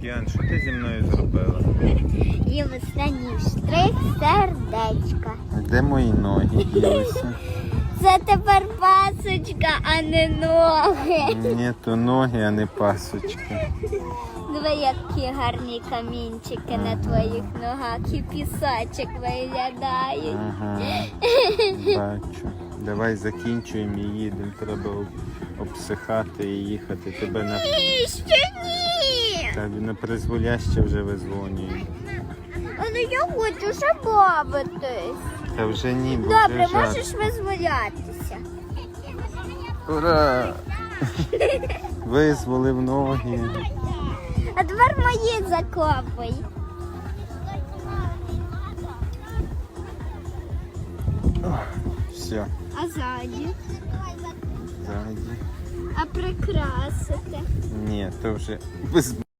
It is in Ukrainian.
Діан, що ти зі мною зробила? І останній штрих сердечка. Де мої ноги ділися? Це тепер пасочка, а не ноги. Ні, то ноги, а не пасочки. Диви, які гарні камінчики на твоїх ногах і пісочок виглядають. Ага, бачу. Давай закінчуємо і їдемо. Треба обсихати і їхати. Тебе на, Ні, ще ні. тебе на призволяще вже визвонюють. Але я хочу ще бавитись. Та вже ні, бо Добре, вже жарко. можеш визволятися. Ура! Визволив ноги. А тепер мої закопай. Все, А ззаді? ззаді. А прикрасити. Ні, то вже без